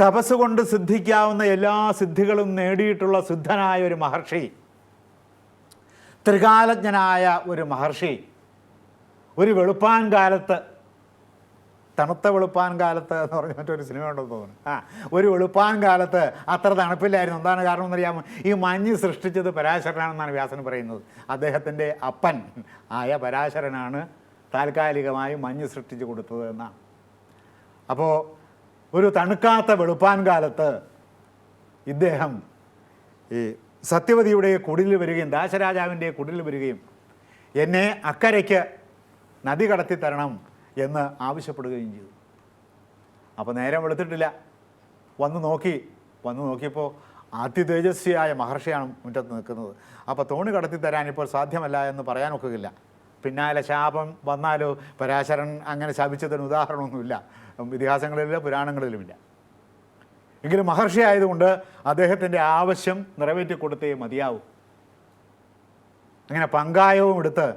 തപസ് കൊണ്ട് സിദ്ധിക്കാവുന്ന എല്ലാ സിദ്ധികളും നേടിയിട്ടുള്ള സിദ്ധനായ ഒരു മഹർഷി. ത്രികാലജ്ഞനായ ഒരു മഹർഷി. ഒരു വെളുപ്പാൻ കാലത്ത് തണുത്ത വെളുപ്പാൻ കാലത്ത് എന്ന് പറഞ്ഞ മറ്റൊരു സിനിമ ഉണ്ടെന്ന് തോന്നുന്നു. ആ ഒരു വെളുപ്പാൻ കാലത്ത് അത്ര തണുപ്പില്ലായിരുന്നു. എന്താണ് കാരണം എന്നറിയാമോ? ഈ മഞ്ഞ് സൃഷ്ടിച്ചത് പരാശരനാണെന്നാണ് വ്യാസൻ പറയുന്നത്. അദ്ദേഹത്തിന്റെ അപ്പൻ ആയ പരാശരനാണ് താൽക്കാലികമായി മഞ്ഞ് സൃഷ്ടിച്ചു കൊടുത്തത് എന്നാണ്. അപ്പോൾ ഒരു തണുക്കാത്ത വെളുപ്പാൻ കാലത്ത് ഇദ്ദേഹം ഈ സത്യവതിയുടെ കുടിലിൽ വരികയും ദാശരാജാവിന്റെ കുടിലിൽ വരികയും എന്നെ അക്കരയ്ക്ക് നദി കടത്തി തരണം എന്ന് ആവശ്യപ്പെടുകയും ചെയ്തു. അപ്പോൾ നേരം വെളുത്തിട്ടില്ല. വന്ന് നോക്കി. വന്ന് നോക്കിയപ്പോൾ അതിതേജസ്വിയായ മഹർഷിയാണ് മുറ്റത്ത് നിൽക്കുന്നത്. അപ്പോൾ തോണി കടത്തി തരാൻ ഇപ്പോൾ സാധ്യമല്ല എന്ന് പറയാനൊക്കുകയില്ല പിന്നാലെ ശാപം വന്നാലോ പരാശരൻ അങ്ങനെ ശാപിച്ചതിന് ഉദാഹരണമൊന്നുമില്ല. ഇതിഹാസങ്ങളിലില്ല പുരാണങ്ങളിലുമില്ല. എങ്കിലും മഹർഷി ആയതുകൊണ്ട് അദ്ദേഹത്തിന്റെ ആവശ്യം നിറവേറ്റി കൊടുത്തേ മതിയാവും. അങ്ങനെ പങ്കായവും എടുത്ത്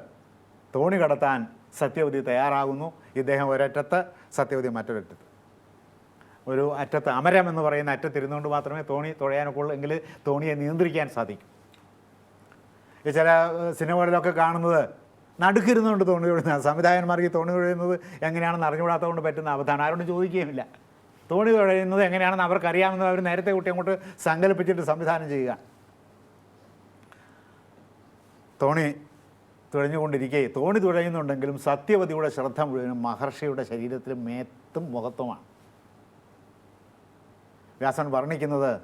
തോണി കടത്താൻ സത്യവതി തയ്യാറാകുന്നു. ഇദ്ദേഹം ഒരറ്റത്ത് സത്യവതി മറ്റൊരറ്റത്ത്. ഒരു അറ്റത്ത് അമരം എന്ന് പറയുന്ന അറ്റത്തിരുന്നുകൊണ്ട് മാത്രമേ തോണി തുഴയാനൊക്കെ ഉള്ളൂ. എങ്കിൽ തോണിയെ നിയന്ത്രിക്കാൻ സാധിക്കും. ഈ ചില സിനിമകളിലൊക്കെ കാണുന്നത് നടുക്കിരുന്നുകൊണ്ട് തോണി തുഴയുന്ന സംവിധായകന്മാർക്ക് തോണി തുഴയുന്നത് എങ്ങനെയാണെന്ന് അറിഞ്ഞുകൂടാത്തതുകൊണ്ട് പറ്റുന്ന അബദ്ധമാണ് ആരോടും ചോദിക്കുകയുമില്ല. തോണി തൊഴയുന്നത് എങ്ങനെയാണെന്ന് അവർക്കറിയാമെന്ന് അവർ നേരത്തെ കുട്ടി അങ്ങോട്ട് സങ്കല്പിച്ചിട്ട് സംവിധാനം ചെയ്യുക. തോണി തുഴഞ്ഞുകൊണ്ടിരിക്കെ. തോണി തുഴയുന്നുണ്ടെങ്കിലും സത്യവതിയുടെ ശ്രദ്ധ മുഴുവനും മഹർഷിയുടെ ശരീരത്തിലും മേത്തും മുഖത്തുമാണ്. വ്യാസൻ വർണിക്കുന്നത്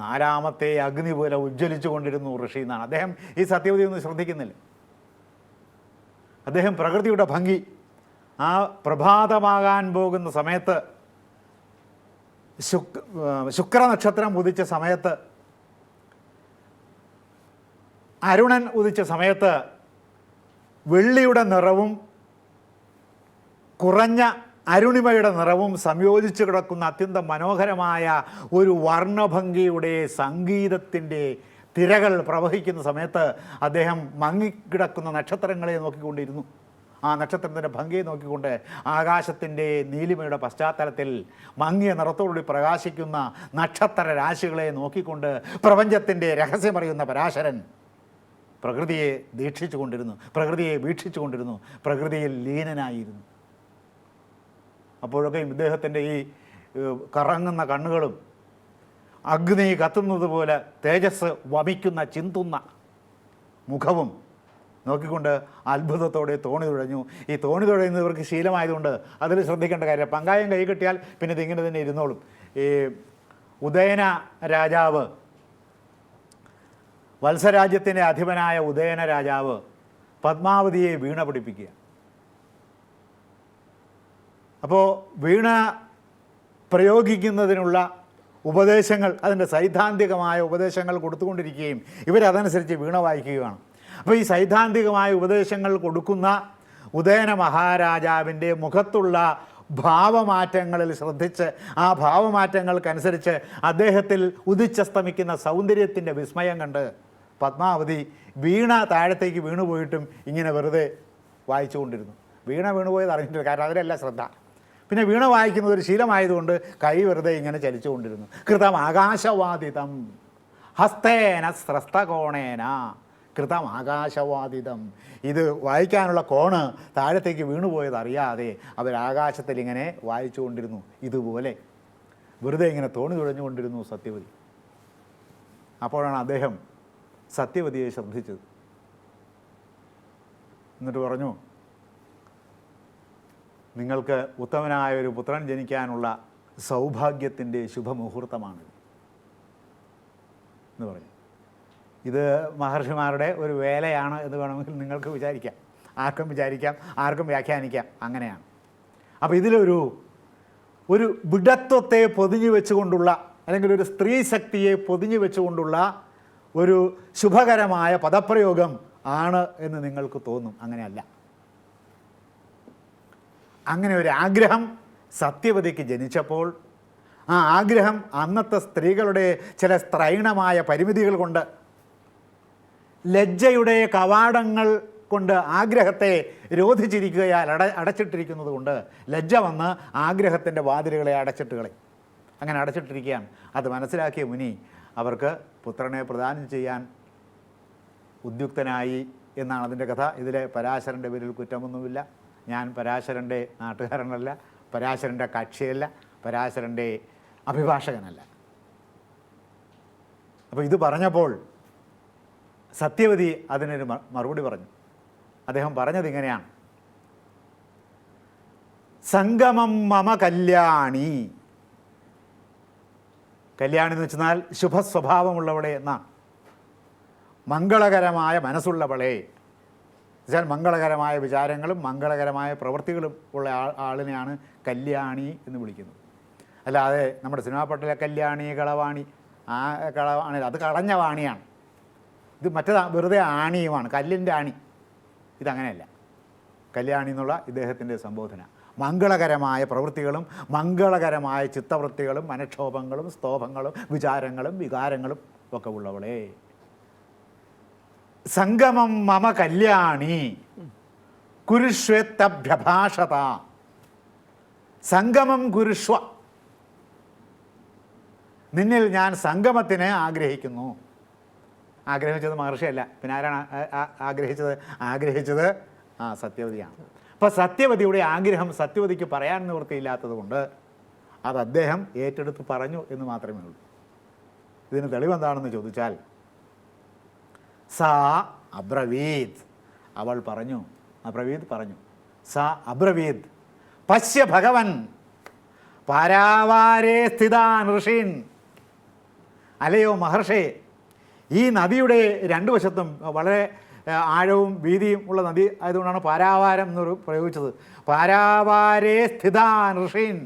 നാലാമത്തെ അഗ്നി പോലെ ഉജ്ജ്വലിച്ചു കൊണ്ടിരുന്നു ഋഷി എന്നാണ്. അദ്ദേഹം ഈ സത്യവതി ഒന്നും ശ്രദ്ധിക്കുന്നില്ല. അദ്ദേഹം പ്രകൃതിയുടെ ഭംഗി ആ പ്രഭാതമാകാൻ പോകുന്ന സമയത്ത് ശുക് ശുക്ര നക്ഷത്രം ഉദിച്ച സമയത്ത് അരുണൻ ഉദിച്ച സമയത്ത് വെള്ളിയുടെ നിറവും കുറഞ്ഞ അരുണിമയുടെ നിറവും സംയോജിച്ച് കിടക്കുന്ന അത്യന്തം മനോഹരമായ ഒരു വർണഭംഗിയുടെ സംഗീതത്തിന്റെ തിരകൾ പ്രവഹിക്കുന്ന സമയത്ത് അദ്ദേഹം മങ്ങിക്കിടക്കുന്ന നക്ഷത്രങ്ങളെ നോക്കിക്കൊണ്ടിരുന്നു. ആ നക്ഷത്രത്തിന്റെ ഭംഗിയെ നോക്കിക്കൊണ്ട് ആകാശത്തിന്റെ നീലിമയുടെ പശ്ചാത്തലത്തിൽ മങ്ങിയ നിറത്തോടുകൂടി പ്രകാശിക്കുന്ന നക്ഷത്ര രാശികളെ നോക്കിക്കൊണ്ട് പ്രപഞ്ചത്തിന്റെ രഹസ്യമറിയുന്ന പരാശരൻ പ്രകൃതിയെ ദീക്ഷിച്ചു കൊണ്ടിരുന്നു പ്രകൃതിയെ വീക്ഷിച്ചു കൊണ്ടിരുന്നു പ്രകൃതിയിൽ ലീനനായിരുന്നു. അപ്പോഴൊക്കെയും ഇദ്ദേഹത്തിന്റെ ഈ കറങ്ങുന്ന കണ്ണുകളും അഗ്നി കത്തുന്നത് പോലെ തേജസ് വമിക്കുന്ന ചിന്തുന്ന മുഖവും നോക്കിക്കൊണ്ട് അത്ഭുതത്തോടെ തോണി തുഴഞ്ഞു. ഈ തോണി തുഴയുന്നവർക്ക് ശീലമായതുകൊണ്ട് അതിൽ ശ്രദ്ധിക്കേണ്ട കാര്യം പങ്കായം കൈ കിട്ടിയാൽ പിന്നെ ഇതിങ്ങനെ തന്നെ ഇരുന്നോളും. ഈ ഉദയന രാജാവ് വത്സരാജ്യത്തിന്റെ അധിപനായ ഉദയന രാജാവ് പത്മാവതിയെ വീണ പഠിപ്പിക്കുക അപ്പോൾ വീണ പ്രയോഗിക്കുന്നതിനുള്ള ഉപദേശങ്ങൾ അതിന്റെ സൈദ്ധാന്തികമായ ഉപദേശങ്ങൾ കൊടുത്തുകൊണ്ടിരിക്കുകയും ഇവരതനുസരിച്ച് വീണ വായിക്കുകയാണ്. അപ്പോൾ ഈ സൈദ്ധാന്തികമായ ഉപദേശങ്ങൾ കൊടുക്കുന്ന ഉദയന മഹാരാജാവിന്റെ മുഖത്തുള്ള ഭാവമാറ്റങ്ങളിൽ ശ്രദ്ധിച്ച് ആ ഭാവമാറ്റങ്ങൾക്കനുസരിച്ച് അദ്ദേഹത്തിൽ ഉദിച്ചസ്തമിക്കുന്ന സൗന്ദര്യത്തിന്റെ വിസ്മയം കണ്ട് പത്മാവതി വീണ താഴത്തേക്ക് വീണുപോയിട്ടും ഇങ്ങനെ വെറുതെ വായിച്ചുകൊണ്ടിരുന്നു. വീണ വീണുപോയത് അറിഞ്ഞിട്ടില്ല കാരണം അതിലല്ല ശ്രദ്ധ. പിന്നെ വീണ വായിക്കുന്നത് ഒരു ശീലമായതുകൊണ്ട് കൈ വെറുതെ ഇങ്ങനെ ചലിച്ചുകൊണ്ടിരുന്നു. കൃതം ആകാശവാദിതം. ഹസ്തേന സ്രസ്തകോണേന. കൃതം ആകാശവാദിതം. ഇത് വായിക്കാനുള്ള കോണ് താഴത്തേക്ക് വീണുപോയത് അറിയാതെ അവർ ആകാശത്തിൽ ഇങ്ങനെ വായിച്ചുകൊണ്ടിരുന്നു. ഇതുപോലെ. വെറുതെ ഇങ്ങനെ തോണി തുഴഞ്ഞുകൊണ്ടിരുന്നു സത്യവതി. അപ്പോഴാണ് അദ്ദേഹം സത്യവതിയെ ശ്രദ്ധിച്ചത്. എന്നിട്ട് പറഞ്ഞു നിങ്ങൾക്ക് ഉത്തമനായ ഒരു പുത്രൻ ജനിക്കാനുള്ള സൗഭാഗ്യത്തിന്റെ ശുഭമുഹൂർത്തമാണ് എന്ന് പറഞ്ഞു. ഇത് മഹർഷിമാരുടെ ഒരു വേലയാണ് എന്ന് വേണമെങ്കിൽ നിങ്ങൾക്ക് വിചാരിക്കാം. ആർക്കും വിചാരിക്കാം ആർക്കും വ്യാഖ്യാനിക്കാം അങ്ങനെയാണ്. അപ്പോൾ ഇതിലൊരു ഒരു വിഡത്വത്തെ പൊതിഞ്ഞു വെച്ചുകൊണ്ടുള്ള അല്ലെങ്കിൽ ഒരു സ്ത്രീ ശക്തിയെ പൊതിഞ്ഞു വെച്ചുകൊണ്ടുള്ള ഒരു ശുഭകരമായ പദപ്രയോഗം ആണ് എന്ന് നിങ്ങൾക്ക് തോന്നും. അങ്ങനെയല്ല. അങ്ങനെ ഒരു ആഗ്രഹം സത്യവതിക്ക് ജനിച്ചപ്പോൾ ആ ആഗ്രഹം അന്നത്തെ സ്ത്രീകളുടെ ചില സ്ത്രൈണമായ പരിമിതികൾ കൊണ്ട് ലജ്ജയുടെ കവാടങ്ങൾ കൊണ്ട് ആഗ്രഹത്തെ രോധിച്ചിരിക്കുകയാൽ അട അടച്ചിട്ടിരിക്കുന്നത് കൊണ്ട് ലജ്ജ വന്ന് ആഗ്രഹത്തിന്റെ വാതിലുകളെ അടച്ചിട്ട് കളയും. അങ്ങനെ അടച്ചിട്ടിരിക്കുകയാണ്. അത് മനസ്സിലാക്കിയ മുനി അവർക്ക് പുത്രനെ പ്രദാനം ചെയ്യാൻ ഉദ്യുക്തനായി എന്നാണ് അതിന്റെ കഥ. ഇതിലെ പരാശരന്റെ പേരിൽ കുറ്റമൊന്നുമില്ല. ഞാൻ പരാശരന്റെ നാട്ടുകാരനല്ല പരാശരന്റെ കക്ഷിയല്ല പരാശരന്റെ അഭിഭാഷകനല്ല. അപ്പോൾ ഇത് പറഞ്ഞപ്പോൾ സത്യവതി അതിനൊരു മറുപടി പറഞ്ഞു. അദ്ദേഹം പറഞ്ഞത് ഇങ്ങനെയാണ്. സംഗമം മമ കല്യാണി. കല്യാണി എന്ന് വെച്ചാൽ ശുഭസ്വഭാവമുള്ളവളെ എന്നാണ്. മംഗളകരമായ മനസ്സുള്ളവളെ. വെച്ചാൽ മംഗളകരമായ വിചാരങ്ങളും മംഗളകരമായ പ്രവൃത്തികളും ഉള്ള ആൾ ആളിനെയാണ് കല്യാണി എന്ന് വിളിക്കുന്നത്. അല്ലാതെ നമ്മുടെ സിനിമാ പട്ടിലെ കല്യാണി കളവാണി ആ കളവാണി അത് കളഞ്ഞ വാണിയാണ്. ഇത് മറ്റേ വെറുതെ ആണിയുമാണ് കല്ലിന്റെ ആണി. ഇതങ്ങനെയല്ല. കല്യാണി എന്നുള്ള ഇദ്ദേഹത്തിന്റെ സംബോധന. മംഗളകരമായ പ്രവൃത്തികളും മംഗളകരമായ ചിത്തവൃത്തികളും മനക്ഷോഭങ്ങളും സ്തോഭങ്ങളും വിചാരങ്ങളും വികാരങ്ങളും ഒക്കെ ഉള്ളവളെ. സംഗമം മമ കല്യാണി കുരുഷ്വത്തഭ്യഭാഷത സംഗമം കുരുഷ്വ നിന്നിൽ ഞാൻ സംഗമത്തിനെ ആഗ്രഹിക്കുന്നു. ആഗ്രഹിച്ചത് മഹർഷിയല്ല. പിന്നെ ആരാണ് ആഗ്രഹിച്ചത്? ആഗ്രഹിച്ചത് ആ സത്യവതിയാണ്. അപ്പോൾ സത്യവതിയുടെ ആഗ്രഹം സത്യവതിക്ക് പറയാൻ നിവൃത്തിയില്ലാത്തത് കൊണ്ട് അത് അദ്ദേഹം ഏറ്റെടുത്ത് പറഞ്ഞു എന്ന് മാത്രമേ ഉള്ളൂ. ഇതിന് തെളിവെന്താണെന്ന് ചോദിച്ചാൽ സാ അബ്രവീത് അവൾ പറഞ്ഞു അബ്രവീത് പറഞ്ഞു സാ അബ്രവീത് പശ്യ ഭഗവൻ. പാരാവാരേ സ്ഥിതാൻ ഋഷീൻ. അലയോ മഹർഷേ ഈ നദിയുടെ രണ്ടു വശത്തും വളരെ ആഴവും വീതിയും ഉള്ള നദി ആയതുകൊണ്ടാണ് പാരാവാരം എന്നൊരു പ്രയോഗിച്ചത്. പാരാവാരേ സ്ഥിതാൻ ഋഷീൻ.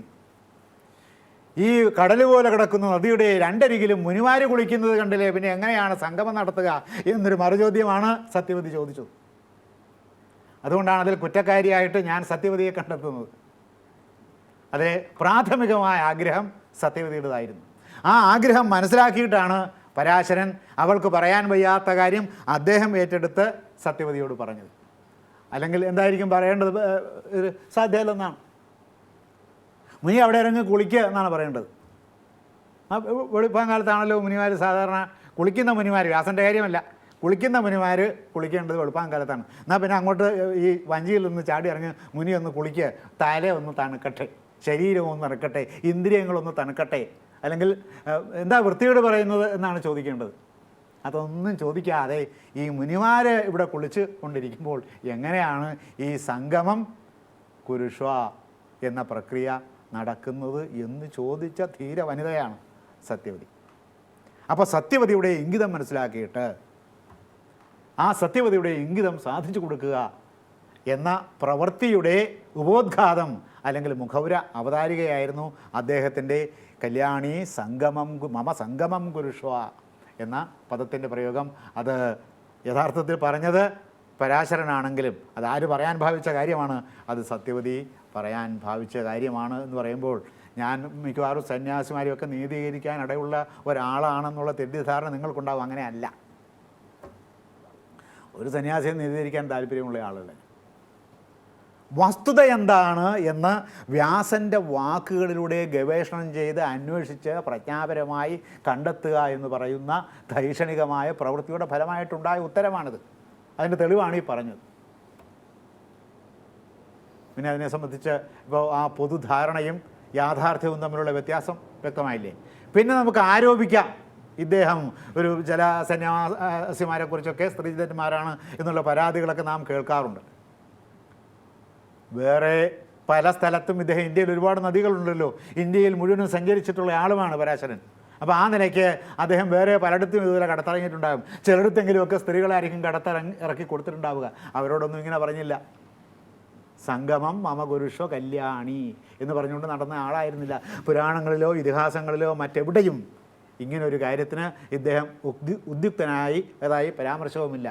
ഈ കടൽ പോലെ കിടക്കുന്ന നദിയുടെ രണ്ടരികിലും മുനിമാര് കുളിക്കുന്നത് കണ്ടില്ലേ? പിന്നെ എങ്ങനെയാണ് സംഗമം നടത്തുക എന്നൊരു മറുചോദ്യമാണ് സത്യവതി ചോദിച്ചത്. അതുകൊണ്ടാണ് അതിൽ കുറ്റക്കാരിയായിട്ട് ഞാൻ സത്യവതിയെ കണ്ടെത്തുന്നത്. അതിലെ പ്രാഥമികമായ ആഗ്രഹം സത്യവതിയുടേതായിരുന്നു. ആ ആഗ്രഹം മനസ്സിലാക്കിയിട്ടാണ് പരാശരൻ അവൾക്ക് പറയാൻ വയ്യാത്ത കാര്യം അദ്ദേഹം ഏറ്റെടുത്ത് സത്യവതിയോട് പറഞ്ഞത്. അല്ലെങ്കിൽ എന്തായിരിക്കും പറയേണ്ടത്? സാധ്യമല്ലെന്നാണ് മുനി അവിടെ ഇറങ്ങി കുളിക്കുക എന്നാണ് പറയേണ്ടത്. ആ വെളുപ്പം കാലത്താണല്ലോ മുനിമാർ സാധാരണ കുളിക്കുന്ന മുനിമാർ വ്യാസന്റെ കാര്യമല്ല. കുളിക്കുന്ന മുനിമാർ കുളിക്കേണ്ടത് വെളുപ്പാൻ കാലത്താണ്. എന്നാൽ പിന്നെ അങ്ങോട്ട് ഈ വഞ്ചിയിൽ നിന്ന് ചാടി ഇറങ്ങി മുനി ഒന്ന് കുളിക്കുക തല ഒന്ന് തണുക്കട്ടെ. ശരീരം ഒന്ന് തണുക്കട്ടെ ഇന്ദ്രിയങ്ങളൊന്ന് തണുക്കട്ടെ. അല്ലെങ്കിൽ എന്താ വൃത്തിയോട് പറയുന്നത് എന്നാണ് ചോദിക്കേണ്ടത്. അതൊന്നും ചോദിക്കാതെ ഈ മുനിമാർ ഇവിടെ കുളിച്ച് കൊണ്ടിരിക്കുമ്പോൾ എങ്ങനെയാണ് ഈ സംഗമം കുരുഷ്വ എന്ന പ്രക്രിയ നടക്കുന്നത് എന്ന് ചോദിച്ച ധീര വനിതയാണ് സത്യവതി. അപ്പോൾ സത്യവതിയുടെ ഇംഗിതം മനസ്സിലാക്കിയിട്ട് ആ സത്യവതിയുടെ ഇംഗിതം സാധിച്ചു കൊടുക്കുക എന്ന പ്രവൃത്തിയുടെ ഉപോദ്ഘാതം അല്ലെങ്കിൽ മുഖൗര അവതാരികയായിരുന്നു അദ്ദേഹത്തിന്റെ കല്യാണി സംഗമം മമ സംഗമം കുരുഷ്വ എന്ന പദത്തിന്റെ പ്രയോഗം. അത് യഥാർത്ഥത്തിൽ പറഞ്ഞത് പരാശരനാണെങ്കിലും അത് ആര് പറയാൻ ഭാവിച്ച കാര്യമാണ്. അത് സത്യവതി പറയാൻ ഭാവിച്ച കാര്യമാണ് എന്ന് പറയുമ്പോൾ ഞാൻ മിക്കവാറും സന്യാസിമാരെയൊക്കെ നീതീകരിക്കാൻ ഇടയുള്ള ഒരാളാണെന്നുള്ള തെറ്റിദ്ധാരണ നിങ്ങൾക്കുണ്ടാവും. അങ്ങനെയല്ല. ഒരു സന്യാസിയെ നീതീകരിക്കാൻ താല്പര്യമുള്ള ആളുകൾ. വസ്തുത എന്താണ് എന്ന് വ്യാസന്റെ വാക്കുകളിലൂടെ ഗവേഷണം ചെയ്ത് അന്വേഷിച്ച് പ്രജ്ഞാപരമായി കണ്ടെത്തുക എന്ന് പറയുന്ന ധൈഷണികമായ പ്രവൃത്തിയുടെ ഫലമായിട്ടുണ്ടായ ഉത്തരമാണിത്. അതിന്റെ തെളിവാണ് ഈ പറഞ്ഞത്. പിന്നെ അതിനെ സംബന്ധിച്ച് ഇപ്പോൾ ആ പൊതുധാരണയും യാഥാർത്ഥ്യവും തമ്മിലുള്ള വ്യത്യാസം വ്യക്തമായില്ലേ? പിന്നെ നമുക്ക് ആരോപിക്കാം. ഇദ്ദേഹം ഒരു ചില സന്യാസിമാരെ കുറിച്ചൊക്കെ സ്ത്രീജന്മാരാണ് എന്നുള്ള പരാതികളൊക്കെ നാം കേൾക്കാറുണ്ട്. വേറെ പല സ്ഥലത്തും ഇദ്ദേഹം ഇന്ത്യയിൽ ഒരുപാട് നദികളുണ്ടല്ലോ. ഇന്ത്യയിൽ മുഴുവനും സഞ്ചരിച്ചിട്ടുള്ള ആളുമാണ് പരാശരൻ. അപ്പോൾ ആ നിലയ്ക്ക് അദ്ദേഹം വേറെ പലയിടത്തും ഇതുപോലെ കടത്തിറങ്ങിയിട്ടുണ്ടാകും. ചിലയിടത്തെങ്കിലുമൊക്കെ സ്ത്രീകളായിരിക്കും കടത്തിറങ്ങി ഇറക്കി കൊടുത്തിട്ടുണ്ടാവുക. അവരോടൊന്നും ഇങ്ങനെ പറഞ്ഞില്ല. സംഗമം മമ ഗുരുഷോ കല്യാണി എന്ന് പറഞ്ഞുകൊണ്ട് നടന്ന ആളായിരുന്നില്ല. പുരാണങ്ങളിലോ ഇതിഹാസങ്ങളിലോ മറ്റെവിടെയും ഇങ്ങനെ ഒരു കാര്യത്തിന് ഇദ്ദേഹം ഉദ്യു ഉദ്യുക്തനായി അതായി പരാമർശവുമില്ല.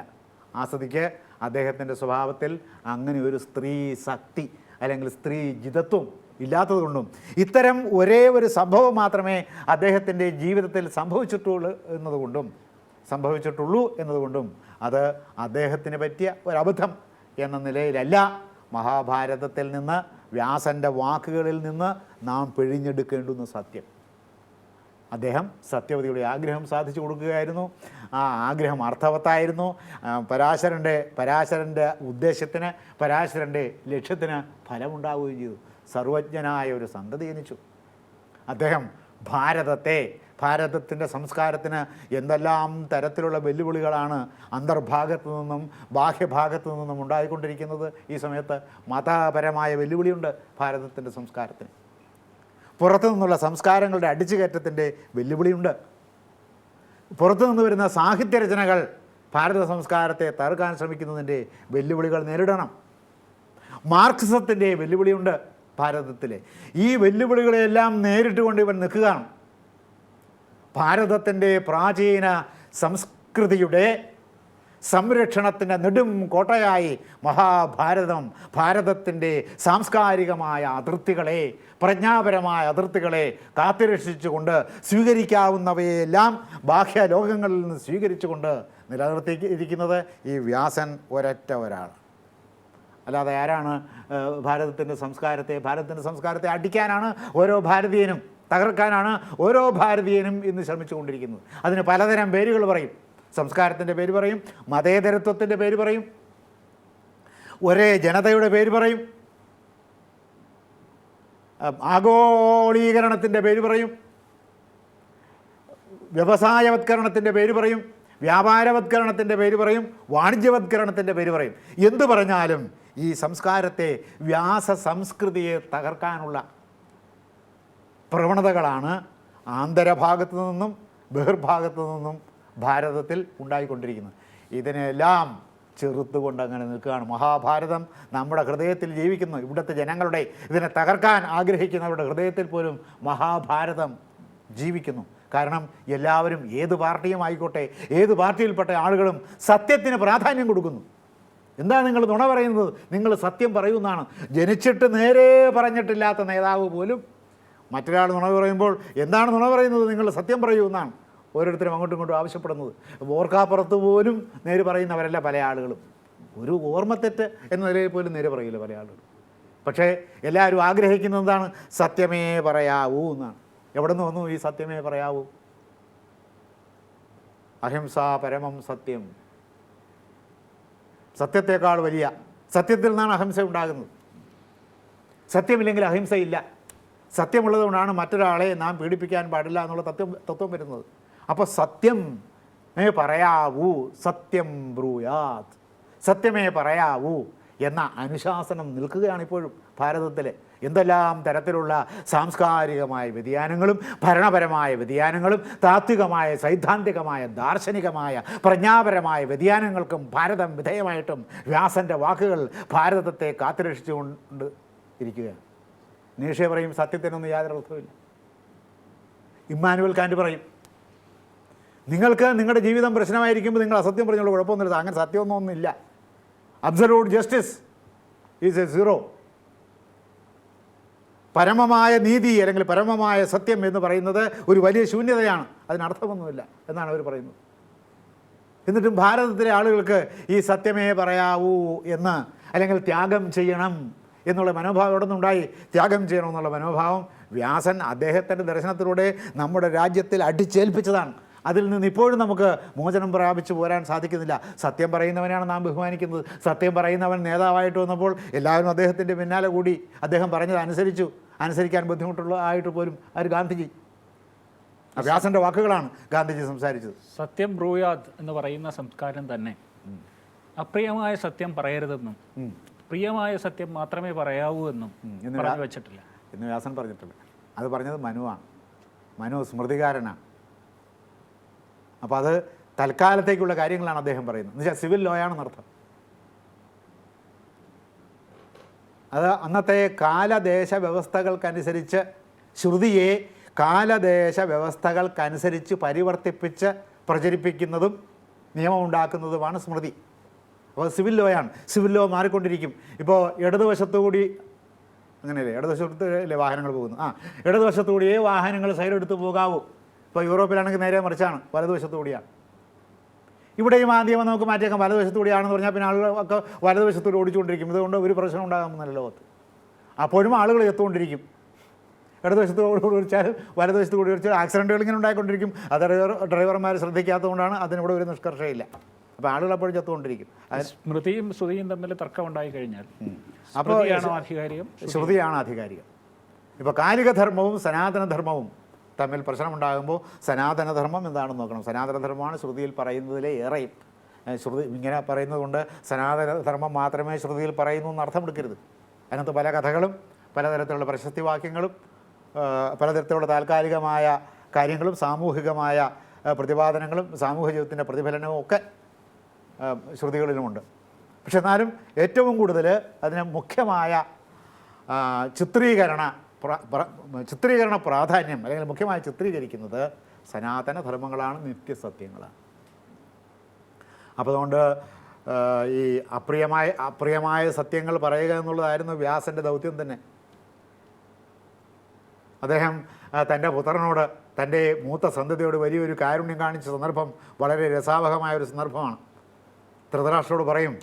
ആസതിക്ക് അദ്ദേഹത്തിന്റെ സ്വഭാവത്തിൽ അങ്ങനെ ഒരു സ്ത്രീ ശക്തി അല്ലെങ്കിൽ സ്ത്രീ ജിതത്വം ഇല്ലാത്തതുകൊണ്ടും ഇത്തരം ഒരേ ഒരു സംഭവം മാത്രമേ അദ്ദേഹത്തിന്റെ ജീവിതത്തിൽ സംഭവിച്ചിട്ടുള്ളൂ എന്നതുകൊണ്ടും സംഭവിച്ചിട്ടുള്ളൂ എന്നതുകൊണ്ടും അത് അദ്ദേഹത്തിന് പറ്റിയ ഒരബദ്ധം എന്ന നിലയിലല്ല. മഹാഭാരതത്തിൽ നിന്ന് വ്യാസന്റെ വാക്കുകളിൽ നിന്ന് നാം പിഴിഞ്ഞെടുക്കേണ്ടുന്ന സത്യം. അദ്ദേഹം സത്യവതിയുടെ ആഗ്രഹം സാധിച്ചു കൊടുക്കുകയായിരുന്നു. ആ ആഗ്രഹം അർത്ഥവത്തായിരുന്നു. പരാശരന്റെ പരാശരന്റെ ഉദ്ദേശത്തിന് പരാശരന്റെ ലക്ഷ്യത്തിന് ഫലമുണ്ടാവുകയും ചെയ്തു. സർവജ്ഞനായ ഒരു സന്തതി ജനിച്ചു. അദ്ദേഹം ഭാരതത്തെ ഭാരതത്തിന്റെ സംസ്കാരത്തിന് എന്തെല്ലാം തരത്തിലുള്ള വെല്ലുവിളികളാണ് അന്തർഭാഗത്തു നിന്നും ബാഹ്യഭാഗത്തു നിന്നും ഉണ്ടായിക്കൊണ്ടിരിക്കുന്നത്? ഈ സമയത്ത് മതപരമായ വെല്ലുവിളിയുണ്ട് ഭാരതത്തിന്റെ സംസ്കാരത്തിന്. പുറത്തു നിന്നുള്ള സംസ്കാരങ്ങളുടെ അടിച്ചുകയറ്റത്തിന്റെ വെല്ലുവിളിയുണ്ട്. പുറത്തു നിന്ന് വരുന്ന സാഹിത്യരചനകൾ ഭാരത സംസ്കാരത്തെ തറുക്കാൻ ശ്രമിക്കുന്നതിന്റെ വെല്ലുവിളികൾ നേരിടണം. മാർക്സിസത്തിന്റെ വെല്ലുവിളിയുണ്ട് ഭാരതത്തിലെ. ഈ വെല്ലുവിളികളെല്ലാം നേരിട്ടുകൊണ്ട് ഇവൻ നിൽക്കുകയാണ്. ഭാരതത്തിന്റെ പ്രാചീന സംസ്കൃതിയുടെ സംരക്ഷണത്തിന്റെ നെടും കോട്ടയായി മഹാഭാരതം ഭാരതത്തിന്റെ സാംസ്കാരികമായ അതിർത്തികളെ പ്രജ്ഞാപരമായ അതിർത്തികളെ കാത്തുരക്ഷിച്ചുകൊണ്ട് സ്വീകരിക്കാവുന്നവയെല്ലാം ബാഹ്യ ലോകങ്ങളിൽ നിന്ന് സ്വീകരിച്ചുകൊണ്ട് നിലനിർത്തിയിരിക്കുന്നത് ഈ വ്യാസൻ ഒരൊറ്റ ഒരാളാണ് അല്ലാതെ ആരാണ് ഭാരതത്തിന്റെ സംസ്കാരത്തെ ഭാരതത്തിന്റെ സംസ്കാരത്തെ അടിക്കാനാണ് ഓരോ ഭാരതീയനും തകർക്കാനാണ് ഓരോ ഭാരതീയനും ഇന്ന് ശ്രമിച്ചുകൊണ്ടിരിക്കുന്നത്. അതിന് പലതരം പേരുകൾ പറയും. സംസ്കാരത്തിന്റെ പേര് പറയും മതേതരത്വത്തിന്റെ പേര് പറയും ഒരേ ജനതയുടെ പേര് പറയും ആഗോളീകരണത്തിന്റെ പേര് പറയും വ്യവസായവത്കരണത്തിന്റെ പേര് പറയും വ്യാപാരവത്കരണത്തിന്റെ പേര് പറയും വാണിജ്യവത്കരണത്തിന്റെ പേര് പറയും. എന്തു പറഞ്ഞാലും ഈ സംസ്കാരത്തെ വ്യാസ സംസ്കൃതിയെ തകർക്കാനുള്ള പ്രവണതകളാണ് ആന്തരഭാഗത്തു നിന്നും ബഹിർഭാഗത്തു നിന്നും ഭാരതത്തിൽ ഉണ്ടായിക്കൊണ്ടിരിക്കുന്നത്. ഇതിനെല്ലാം ചെറുത്തുകൊണ്ട് അങ്ങനെ നിൽക്കുകയാണ്. മഹാഭാരതം നമ്മുടെ ഹൃദയത്തിൽ ജീവിക്കുന്നു. ഇവിടുത്തെ ജനങ്ങളുടെ ഇതിനെ തകർക്കാൻ ആഗ്രഹിക്കുന്നവരുടെ ഹൃദയത്തിൽ പോലും മഹാഭാരതം ജീവിക്കുന്നു. കാരണം എല്ലാവരും ഏത് പാർട്ടിയും ആയിക്കോട്ടെ ഏത് പാർട്ടിയിൽപ്പെട്ട ആളുകളും സത്യത്തിന് പ്രാധാന്യം കൊടുക്കുന്നു. എന്താണ് നിങ്ങൾ നുണ പറയുന്നത്? നിങ്ങൾ സത്യം പറയുന്നതാണ് ജനിച്ചിട്ട് നേരെ പറഞ്ഞിട്ടില്ലാത്ത നേതാവ് പോലും മറ്റൊരാൾ നുണ പറയുമ്പോൾ എന്താണ് നുണ പറയുന്നത്? നിങ്ങൾ സത്യം പറയൂ എന്നാണ് ഓരോരുത്തരും അങ്ങോട്ടും ഇങ്ങോട്ടും ആവശ്യപ്പെടുന്നത്. ഓർക്കാപ്പുറത്ത് പോലും നേര് പറയുന്നവരല്ല പല ആളുകളും. ഒരു ഓർമ്മത്തെറ്റ് എന്ന നിലയിൽ പോലും നേര് പറയില്ല പല ആളുകളും. പക്ഷേ എല്ലാവരും ആഗ്രഹിക്കുന്നത് എന്താണ്? സത്യമേ പറയാവൂ എന്നാണ്. എവിടെ നിന്ന് വന്നു ഈ സത്യമേ പറയാവൂ? അഹിംസ പരമം സത്യം. സത്യത്തെക്കാൾ വലിയ സത്യത്തിൽ നിന്നാണ് അഹിംസ ഉണ്ടാകുന്നത്. സത്യമില്ലെങ്കിൽ അഹിംസയില്ല. സത്യമുള്ളതുകൊണ്ടാണ് മറ്റൊരാളെ നാം പീഡിപ്പിക്കാൻ പാടില്ല എന്നുള്ള തത്വം തത്വം വരുന്നത്. അപ്പോൾ സത്യം മേ പറയാവൂ സത്യം ബ്രൂയാത്. സത്യമേ പറയാവൂ എന്ന അനുശാസനം നിൽക്കുകയാണ് ഇപ്പോഴും ഭാരതത്തിൽ എന്തെല്ലാം തരത്തിലുള്ള സാംസ്കാരികമായ വ്യതിയാനങ്ങളും ഭരണപരമായ വ്യതിയാനങ്ങളും താത്വികമായ സൈദ്ധാന്തികമായ ദാർശനികമായ പ്രജ്ഞാപരമായ വ്യതിയാനങ്ങൾക്കും ഭാരതം വിധേയമായിട്ടും വ്യാസന്റെ വാക്കുകൾ ഭാരതത്തെ കാത്തുരക്ഷിച്ചുകൊണ്ട് ഇരിക്കുകയാണ്. നീഷെ പറയും സത്യത്തിനൊന്നും യാതൊരു അർത്ഥമില്ല ഇമ്മാനുവൽ കാൻഡ് പറയും നിങ്ങൾക്ക് നിങ്ങളുടെ ജീവിതം പ്രശ്നമായിരിക്കുമ്പോൾ നിങ്ങൾ അസത്യം പറഞ്ഞുള്ള കുഴപ്പമൊന്നുമില്ല അങ്ങനെ സത്യമൊന്നും ഒന്നുമില്ല absolute justice is a zero പരമമായ നീതി അല്ലെങ്കിൽ പരമമായ സത്യം എന്ന് പറയുന്നത് ഒരു വലിയ ശൂന്യതയാണ് അതിനർത്ഥമൊന്നുമില്ല എന്നാണ് അവർ പറയുന്നത്. എന്നിട്ടും ഭാരതത്തിലെ ആളുകൾക്ക് ഈ സത്യമേ പറയാവൂ എന്ന് അല്ലെങ്കിൽ ത്യാഗം ചെയ്യണം എന്നുള്ള മനോഭാവം ഇവിടെ നിന്നുണ്ടായി. ത്യാഗം ചെയ്യണം എന്നുള്ള മനോഭാവം വ്യാസൻ അദ്ദേഹത്തിന്റെ ദർശനത്തിലൂടെ നമ്മുടെ രാജ്യത്തിൽ അടിച്ചേൽപ്പിച്ചതാണ്. അതിൽ നിന്ന് ഇപ്പോഴും നമുക്ക് മോചനം പ്രാപിച്ചു പോരാൻ സാധിക്കുന്നില്ല. സത്യം പറയുന്നവനാണ് നാം ബഹുമാനിക്കുന്നത്. സത്യം പറയുന്നവൻ നേതാവായിട്ട് വന്നപ്പോൾ എല്ലാവരും അദ്ദേഹത്തിന്റെ പിന്നാലെ കൂടി അദ്ദേഹം പറഞ്ഞത് അനുസരിച്ചു. അനുസരിക്കാൻ ബുദ്ധിമുട്ടുള്ള ആയിട്ട് പോലും അവർ ഗാന്ധിജി. വ്യാസന്റെ വാക്കുകളാണ് ഗാന്ധിജി സംസാരിച്ചത്. സത്യം ബ്രൂയാദ് എന്ന് പറയുന്ന സംസ്കാരം തന്നെ. അപ്രിയമായ സത്യം പറയരുതെന്നും. പ്രിയമായ സത്യം മാത്രമേ പറയാവൂ എന്നും പറഞ്ഞു വെച്ചിട്ടില്ല. എന്ന് വ്യാസൻ പറഞ്ഞിട്ടുണ്ട്. അത് പറഞ്ഞത് മനുവാണ്. മനു സ്മൃതികാരനാണ്. അപ്പോൾ അത് തൽക്കാലത്തേക്കുള്ള കാര്യങ്ങളാണ് അദ്ദേഹം പറയുന്നത്. എന്നുവെച്ചാൽ സിവിൽ ലോ അർത്ഥം അത് അന്നത്തെ കാലദേശ വ്യവസ്ഥകൾക്കനുസരിച്ച് ശ്രുതിയെ കാലദേശ വ്യവസ്ഥകൾക്കനുസരിച്ച് പരിവർത്തിപ്പിച്ച് പ്രചരിപ്പിക്കുന്നതും നിയമമുണ്ടാക്കുന്നതുമാണ് സ്മൃതി. അപ്പോൾ സിവിൽ ലോയാണ് സിവിൽ ലോ മാറിക്കൊണ്ടിരിക്കും. ഇപ്പോൾ ഇടതുവശത്തു കൂടി അങ്ങനെയല്ലേ? ഇടതുവശത്ത് അല്ലേ വാഹനങ്ങൾ പോകുന്നു. ആ ഇടതുവശത്തു കൂടിയേ വാഹനങ്ങൾ സൈഡ് എടുത്ത് പോകാവൂ. ഇപ്പോൾ യൂറോപ്പിലാണെങ്കിൽ നേരെ മറിച്ചാണ്. വലതുവശത്തു കൂടിയാണ്. ഇവിടെയും ആദ്യമേ നമുക്ക് മാറ്റിയേക്കാം. വലതുവശത്തു കൂടിയാണെന്ന് പറഞ്ഞാൽ പിന്നെ ആളുകൾ ഒക്കെ വലതുവശത്തൂടെ ഓടിച്ചുകൊണ്ടിരിക്കും. ഇതുകൊണ്ട് ഒരു പ്രശ്നം ഉണ്ടാകാമെന്നല്ല ലോകത്ത്. അപ്പോഴും ആളുകൾ എത്തുകൊണ്ടിരിക്കും. ഇടതുവശത്ത് കൂടി ഒഴിച്ചാൽ വലതുവശത്ത് കൂടി ഒഴിച്ചാൽ ആക്സിഡന്റുകൾ ഇങ്ങനെ ഉണ്ടായിക്കൊണ്ടിരിക്കും. അത് ഡ്രൈവർ ഡ്രൈവർമാർ ശ്രദ്ധിക്കാത്തതുകൊണ്ടാണ് അതിനിവിടെ ഒരു നിഷ്കർഷയില്ല. അപ്പോൾ ആളുകൾ അപ്പോഴും ചത്തുകൊണ്ടിരിക്കും. സ്മൃതിയും ശ്രുതിയും തമ്മിൽ തർക്കം ഉണ്ടായി കഴിഞ്ഞാൽ അപ്പോൾ ആധികാരികം? ശ്രുതിയാണ് ആധികാരികം. ഇപ്പോൾ കാലികധർമ്മവും സനാതനധർമ്മവും തമ്മിൽ പ്രശ്നമുണ്ടാകുമ്പോൾ സനാതനധർമ്മം എന്താണെന്ന് നോക്കണം. സനാതനധർമ്മമാണ് ശ്രുതിയിൽ പറയുന്നതിലെ ഏറെയും. ശ്രുതി ഇങ്ങനെ പറയുന്നത് കൊണ്ട് സനാതനധർമ്മം മാത്രമേ ശ്രുതിയിൽ പറയുന്നു എന്ന് അർത്ഥം എടുക്കരുത്. അതിനകത്ത് പല കഥകളും പലതരത്തിലുള്ള പ്രശസ്തി വാക്യങ്ങളും പലതരത്തിലുള്ള താൽക്കാലികമായ കാര്യങ്ങളും സാമൂഹികമായ പ്രതിപാദനങ്ങളും സാമൂഹ്യ ജീവിതത്തിന്റെ പ്രതിഫലനവും ഒക്കെ ശ്രുതികളിലുമുണ്ട്. പക്ഷെ എന്നാലും ഏറ്റവും കൂടുതൽ അതിന് മുഖ്യമായ ചിത്രീകരണ ചിത്രീകരണ പ്രാധാന്യം അല്ലെങ്കിൽ മുഖ്യമായി ചിത്രീകരിക്കുന്നത് സനാതന ധർമ്മങ്ങളാണ് നിത്യസത്യങ്ങളാണ്. അപ്പോൾ അതുകൊണ്ട് ഈ അപ്രിയമായ അപ്രിയമായ സത്യങ്ങൾ പറയുക എന്നുള്ളതായിരുന്നു വ്യാസന്റെ ദൗത്യം തന്നെ. അദ്ദേഹം തന്റെ പുത്രനോട് തന്റെ മൂത്ത സന്തതിയോട് വലിയൊരു കാരുണ്യം കാണിച്ച സന്ദർഭം വളരെ രസാവഹമായ ഒരു സന്ദർഭമാണ്. ധൃതരാഷ്ട്രോട് പറയും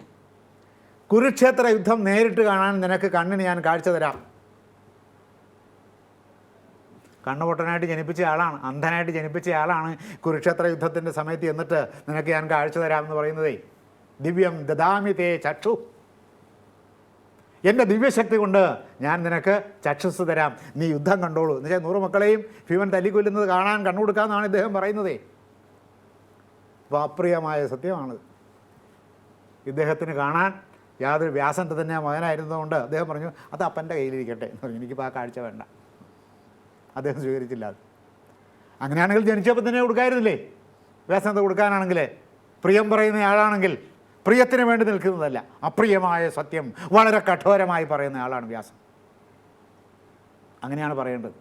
കുരുക്ഷേത്ര യുദ്ധം നേരിട്ട് കാണാൻ നിനക്ക് കണ്ണിന് ഞാൻ കാഴ്ച തരാം. കണ്ണുപൊട്ടനായിട്ട് ജനിപ്പിച്ച ആളാണ് അന്ധനായിട്ട് ജനിപ്പിച്ച ആളാണ് കുരുക്ഷേത്ര യുദ്ധത്തിന്റെ സമയത്ത് എന്നിട്ട് നിനക്ക് ഞാൻ കാഴ്ച തരാം എന്ന് പറയുന്നതേ. ദിവ്യം ദദാമി തേ ചക്ഷു. എന്റെ ദിവ്യശക്തി കൊണ്ട് ഞാൻ നിനക്ക് ചക്ഷുസ് തരാം. നീ യുദ്ധം കണ്ടോളൂ. എന്ന് വെച്ചാൽ നൂറ് മക്കളെയും ഭീമൻ തല്ലിക്കൊല്ലുന്നത് കാണാൻ കണ്ണുകൊടുക്കാമെന്നാണ് ഇദ്ദേഹം പറയുന്നതേ. അപ്പോൾ അപ്രിയമായ സത്യമാണിത്. ഇദ്ദേഹത്തിന് കാണാൻ യാതൊരു വ്യാസന്റെ തന്നെ മകനായിരുന്നതുകൊണ്ട് അദ്ദേഹം പറഞ്ഞു അത് അപ്പന്റെ കയ്യിലിരിക്കട്ടെ എന്ന് പറഞ്ഞു. എനിക്കിപ്പോൾ ആ കാഴ്ച വേണ്ട. അദ്ദേഹം സ്വീകരിച്ചില്ല അത്. അങ്ങനെയാണെങ്കിൽ ജനിച്ചപ്പോൾ തന്നെ കൊടുക്കായിരുന്നില്ലേ? വ്യാസനത കൊടുക്കാനാണെങ്കിൽ പ്രിയം പറയുന്ന ആളാണെങ്കിൽ പ്രിയത്തിന് വേണ്ടി നിൽക്കുന്നതല്ല അപ്രിയമായ സത്യം വളരെ കഠോരമായി പറയുന്ന ആളാണ് വ്യാസൻ. അങ്ങനെയാണ് പറയേണ്ടത്.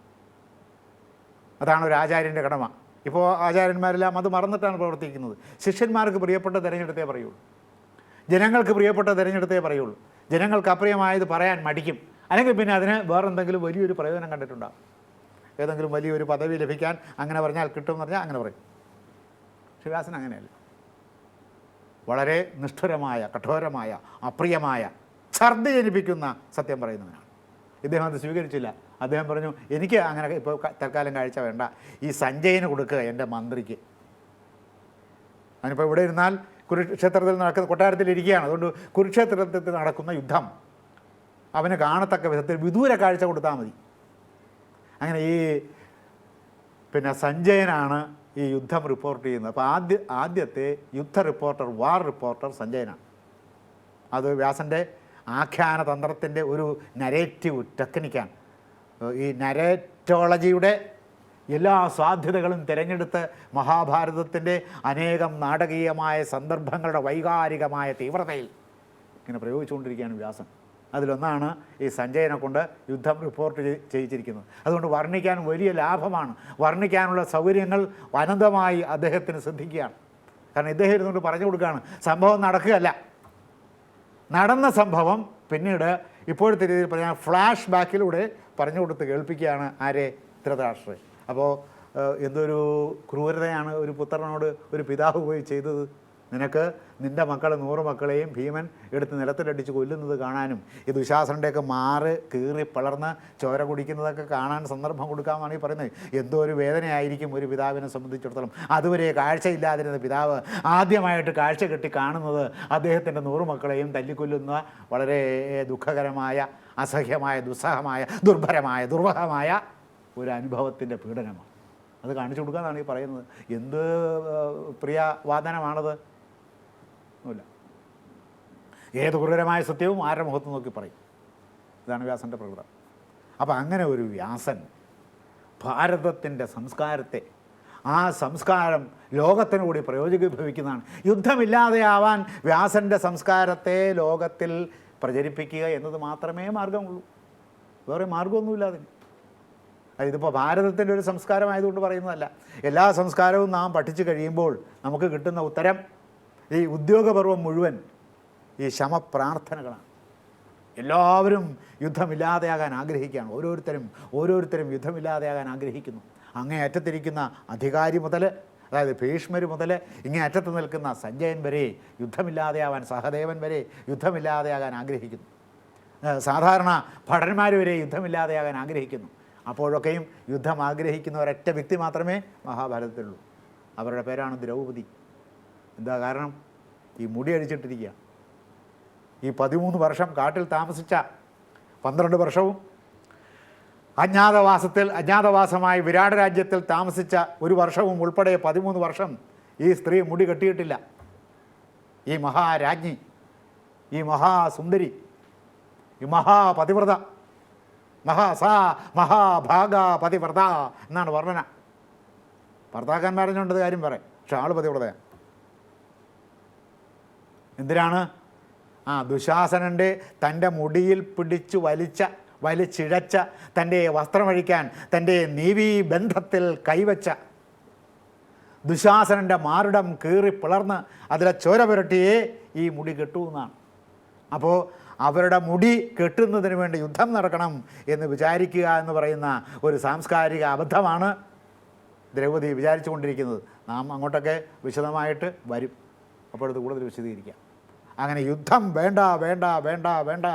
അതാണ് ഒരു ആചാര്യന്റെ കടമ. ഇപ്പോൾ ആചാര്യന്മാരെല്ലാം അത് മറന്നിട്ടാണ് പ്രവർത്തിക്കുന്നത്. ശിഷ്യന്മാർക്ക് പ്രിയപ്പെട്ട തിരഞ്ഞെടുത്തേ പറയുള്ളൂ. ജനങ്ങൾക്ക് പ്രിയപ്പെട്ട തിരഞ്ഞെടുത്തേ പറയുള്ളൂ. ജനങ്ങൾക്ക് അപ്രിയമായത് പറയാൻ മടിക്കും. അല്ലെങ്കിൽ പിന്നെ അതിന് വേറെന്തെങ്കിലും വലിയൊരു പ്രയോജനം കണ്ടിട്ടുണ്ടാകും ഏതെങ്കിലും വലിയൊരു പദവി ലഭിക്കാൻ അങ്ങനെ പറഞ്ഞാൽ കിട്ടുമെന്ന് പറഞ്ഞാൽ അങ്ങനെ പറയും. ശിവാസൻ അങ്ങനെയല്ല. വളരെ നിഷ്ഠുരമായ കഠോരമായ അപ്രിയമായ ഛർദ്ദി ജനിപ്പിക്കുന്ന സത്യം പറയുന്നവനാണ്. ഇദ്ദേഹം അത് സ്വീകരിച്ചില്ല. അദ്ദേഹം പറഞ്ഞു എനിക്ക് അങ്ങനെ ഇപ്പോൾ തൽക്കാലം കാഴ്ച വേണ്ട. ഈ സഞ്ജയിന് കൊടുക്കുക എന്റെ മന്ത്രിക്ക്. അതിനിപ്പോൾ ഇവിടെ ഇരുന്നാൽ കുരുക്ഷേത്രത്തിൽ നടക്കുന്ന കൊട്ടാരത്തിലിരിക്കുകയാണ് അതുകൊണ്ട് കുരുക്ഷേത്രത്തിൽ നടക്കുന്ന യുദ്ധം അവന് കാണത്തക്ക വിധത്തിൽ വിദൂര കാഴ്ച കൊടുത്താൽ മതി. അങ്ങനെ ഈ പിന്നെ സഞ്ജയനാണ് ഈ യുദ്ധം റിപ്പോർട്ട് ചെയ്യുന്നത്. അപ്പോൾ ആദ്യ ആദ്യത്തെ യുദ്ധ റിപ്പോർട്ടർ വാർ റിപ്പോർട്ടർ സഞ്ജയനാണ്. അത് വ്യാസന്റെ ആഖ്യാന തന്ത്രത്തിന്റെ ഒരു നരേറ്റീവ് ടെക്നിക്കാണ് ഈ നരേറ്റോളജിയുടെ എല്ലാ സാധ്യതകളും തിരഞ്ഞെടുത്ത് മഹാഭാരതത്തിന്റെ അനേകം നാടകീയമായ സന്ദർഭങ്ങളുടെ വൈകാരികമായ തീവ്രതയിൽ ഇങ്ങനെ പ്രയോഗിച്ചുകൊണ്ടിരിക്കുകയാണ് വ്യാസൻ. അതിലൊന്നാണ് ഈ സഞ്ജയനെ കൊണ്ട് യുദ്ധം റിപ്പോർട്ട് ചെയ്യിച്ചിരിക്കുന്നത്. അതുകൊണ്ട് വർണിക്കാൻ വലിയ ലാഭമാണ്. വർണിക്കാനുള്ള സൗകര്യങ്ങൾ അനന്തമായി അദ്ദേഹത്തിന് സിദ്ധിക്കുകയാണ്. കാരണം ഇദ്ദേഹം ഇരുന്നുകൊണ്ട് പറഞ്ഞു കൊടുക്കുകയാണ് സംഭവം നടക്കുകയല്ല. നടന്ന സംഭവം പിന്നീട് ഇപ്പോഴത്തെ രീതിയിൽ പറഞ്ഞാൽ ഫ്ലാഷ് ബാക്കിലൂടെ പറഞ്ഞു കൊടുത്ത് കേൾപ്പിക്കുകയാണ് ആരെ? ധൃതരാഷ്ട്രയെ അപ്പോൾ എന്തൊരു ക്രൂരതയാണ് ഒരു പുത്രനോട് ഒരു പിതാവ് പോയി ചെയ്തത്. നിനക്ക് നിന്റെ മക്കളെ നൂറ് മക്കളെയും ഭീമൻ എടുത്ത് നിലത്തിലടിച്ച് കൊല്ലുന്നത് കാണാനും ഈ ദുശാസനന്റെയൊക്കെ മാറ് കീറി പിളർന്ന് ചോര കുടിക്കുന്നതൊക്കെ കാണാൻ സന്ദർഭം കൊടുക്കാമെന്നാണ് ഈ പറയുന്നത്. എന്തോ ഒരു വേദനയായിരിക്കും ഒരു പിതാവിനെ സംബന്ധിച്ചിടത്തോളം. അതുവരെ കാഴ്ചയില്ലാതിരുന്ന പിതാവ് ആദ്യമായിട്ട് കാഴ്ച കെട്ടി കാണുന്നത് അദ്ദേഹത്തിന്റെ നൂറ് മക്കളെയും തല്ലിക്കൊല്ലുന്ന വളരെ ദുഃഖകരമായ അസഹ്യമായ ദുസ്സഹമായ ദുർഭരമായ ദുർവഹമായ ഒരു അനുഭവത്തിന്റെ പീഡനമാണ്. അത് കാണിച്ചു കൊടുക്കാന്നാണ് ഈ പറയുന്നത്. എന്ത് പ്രിയ വാദനമാണത് ഒന്നുമില്ല. ഏത് ക്രൂരമായ സത്യവും ആരുടെ മുഖത്ത് നോക്കി പറയും? ഇതാണ് വ്യാസന്റെ പ്രകൃതം. അപ്പം അങ്ങനെ ഒരു വ്യാസൻ ഭാരതത്തിന്റെ സംസ്കാരത്തെ ആ സംസ്കാരം ലോകത്തിനു കൂടി പ്രയോജനഭവിക്കുന്നതാണ് യുദ്ധമില്ലാതെയാവാൻ വ്യാസന്റെ സംസ്കാരത്തെ ലോകത്തിൽ പ്രചരിപ്പിക്കുക എന്നത് മാത്രമേ മാർഗമുള്ളൂ വേറെ മാർഗമൊന്നുമില്ല അതിന്. അത് ഇതിപ്പോൾ ഭാരതത്തിന്റെ ഒരു സംസ്കാരമായതുകൊണ്ട് പറയുന്നതല്ല. എല്ലാ സംസ്കാരവും നാം പഠിച്ചു കഴിയുമ്പോൾ നമുക്ക് കിട്ടുന്ന ഉത്തരം ഈ ഉദ്യോഗപർവം മുഴുവൻ ഈ ശമപ്രാർത്ഥനകളാണ്. എല്ലാവരും യുദ്ധമില്ലാതെയാകാൻ ആഗ്രഹിക്കുകയാണ്. ഓരോരുത്തരും ഓരോരുത്തരും യുദ്ധമില്ലാതെയാകാൻ ആഗ്രഹിക്കുന്നു. അങ്ങേ അറ്റത്തിരിക്കുന്ന അധികാരി മുതൽ അതായത് ഭീഷ്മർ മുതൽ ഇങ്ങേ അറ്റത്ത് നിൽക്കുന്ന സഞ്ജയൻ വരെ യുദ്ധമില്ലാതെയാവാൻ സഹദേവൻ വരെ യുദ്ധമില്ലാതെയാകാൻ ആഗ്രഹിക്കുന്നു. സാധാരണ ഭടന്മാർ വരെ യുദ്ധമില്ലാതെയാകാൻ ആഗ്രഹിക്കുന്നു. അപ്പോഴൊക്കെയും യുദ്ധം ആഗ്രഹിക്കുന്ന ഒരൊറ്റ വ്യക്തി മാത്രമേ മഹാഭാരതത്തിലുള്ളൂ. അവരുടെ പേരാണ് ദ്രൗപദി. എന്താ കാരണം? ഈ മുടി അഴിച്ചിട്ടിരിക്കുക. ഈ പതിമൂന്ന് വർഷം കാട്ടിൽ താമസിച്ച പന്ത്രണ്ട് വർഷവും അജ്ഞാതവാസത്തിൽ അജ്ഞാതവാസമായി വിരാട് രാജ്യത്തിൽ താമസിച്ച ഒരു വർഷവും ഉൾപ്പെടെ പതിമൂന്ന് വർഷം ഈ സ്ത്രീ മുടി കെട്ടിയിട്ടില്ല. ഈ മഹാരാജ്ഞി ഈ മഹാസുന്ദരി ഈ മഹാപതിവ്രത മഹാസാ മഹാഭാഗ പതിവ്രത എന്നാണ് വർണന. ഭർത്താക്കന്മാർ പറഞ്ഞുകൊണ്ടത് കാര്യം പറയാം. പക്ഷെ ആൾ പതിവ്രതയാണ് എന്തിനാണ്? ആ ദുശാസനന്റെ തന്റെ മുടിയിൽ പിടിച്ചു വലിച്ച വലിച്ചിഴച്ച തന്റെ വസ്ത്രമഴിക്കാൻ തന്റെ നീവി ബന്ധത്തിൽ കൈവച്ച ദുശാസനന്റെ മാറിടം കീറി പിളർന്ന് അതിലെ ചോര പുരട്ടിയേ ഈ മുടി കെട്ടൂ എന്നാണ്. അപ്പോൾ അവരുടെ മുടി കെട്ടുന്നതിന് വേണ്ടി യുദ്ധം നടക്കണം എന്ന് വിചാരിക്കുക എന്ന് പറയുന്ന ഒരു സാംസ്കാരിക അബദ്ധമാണ് ദ്രൗപതി വിചാരിച്ചു കൊണ്ടിരിക്കുന്നത് നാം അങ്ങോട്ടൊക്കെ വിശദമായിട്ട് വരും. അപ്പോൾ കൂടുതൽ വിശദീകരിക്കാം. അങ്ങനെ യുദ്ധം വേണ്ട വേണ്ട വേണ്ട വേണ്ട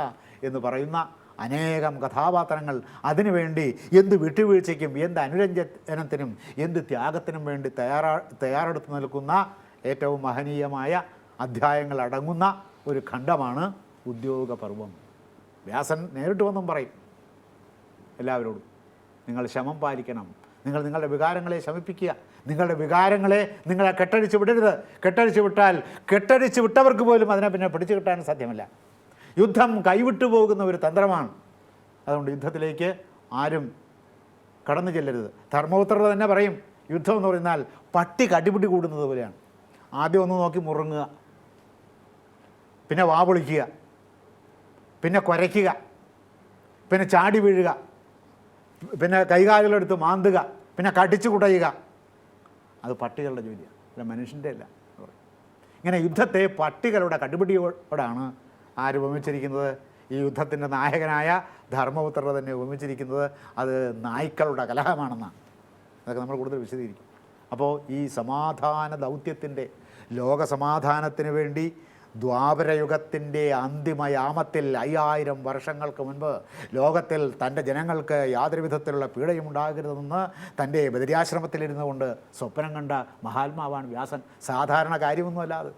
എന്ന് പറയുന്ന അനേകം കഥാപാത്രങ്ങൾ അതിനുവേണ്ടി എന്ത് വിട്ടുവീഴ്ചയ്ക്കും എന്ത് അനുരഞ്ജനത്തിനും എന്ത് ത്യാഗത്തിനും വേണ്ടി തയ്യാറാ തയ്യാറെടുത്ത് നിൽക്കുന്ന ഏറ്റവും മഹനീയമായ അധ്യായങ്ങൾ അടങ്ങുന്ന ഒരു ഖണ്ഡമാണ് ഉദ്യോഗപർവം വ്യാസൻ നേരിട്ട് വന്നും പറയും എല്ലാവരോടും നിങ്ങൾ ശമം പാലിക്കണം. നിങ്ങൾ നിങ്ങളുടെ വികാരങ്ങളെ ശമിപ്പിക്കുക. നിങ്ങളുടെ വികാരങ്ങളെ നിങ്ങളെ കെട്ടടിച്ച് വിടരുത്. കെട്ടടിച്ച് വിട്ടാൽ കെട്ടടിച്ച് വിട്ടവർക്ക് പോലും അതിനെ പിന്നെ പിടിച്ചു കിട്ടാൻ സാധ്യമല്ല. യുദ്ധം കൈവിട്ടു പോകുന്ന ഒരു തന്ത്രമാണ്. അതുകൊണ്ട് യുദ്ധത്തിലേക്ക് ആരും കടന്നു ചെല്ലരുത്. ധർമ്മപുത്രർ തന്നെ പറയും യുദ്ധം എന്ന് പറഞ്ഞാൽ പട്ടി കടിപിടി കൂടുന്നത് പോലെയാണ്. ആദ്യം ഒന്ന് നോക്കി മുറങ്ങുക. പിന്നെ വാ പൊളിക്കുക. പിന്നെ കുരയ്ക്കുക. പിന്നെ ചാടി വീഴുക. പിന്നെ കൈകാലുകളെടുത്ത് മാന്തുക. പിന്നെ കടിച്ചു കുടയുക. അത് പട്ടികളുടെ ജോലിയാണ് അല്ല മനുഷ്യന്റെ അല്ല ഇങ്ങനെ യുദ്ധത്തെ പട്ടികളുടെ കടുപിടിയോടാണ് ആര് ഉപമിച്ചിരിക്കുന്നത്? ഈ യുദ്ധത്തിന്റെ നായകനായ ധർമ്മപുത്രർ തന്നെ ഉപമിച്ചിരിക്കുന്നത് അത് നായ്ക്കളുടെ കലഹമാണെന്നാണ്. അതൊക്കെ നമ്മൾ കൂടുതൽ വിശദീകരിക്കും. അപ്പോൾ ഈ സമാധാന ദൗത്യത്തിന്റെ ലോക സമാധാനത്തിന് വേണ്ടി ദ്വാപരയുഗത്തിന്റെ അന്തിമയാമത്തിൽ അയ്യായിരം വർഷങ്ങൾക്ക് മുൻപ് ലോകത്തിൽ തന്റെ ജനങ്ങൾക്ക് യാതൊരു വിധത്തിലുള്ള പീഡയും ഉണ്ടാകരുതെന്ന് തന്റെ ബദരിയാശ്രമത്തിലിരുന്നു കൊണ്ട് സ്വപ്നം കണ്ട മഹാത്മാവാണ് വ്യാസൻ. സാധാരണ കാര്യമൊന്നുമല്ല അത്.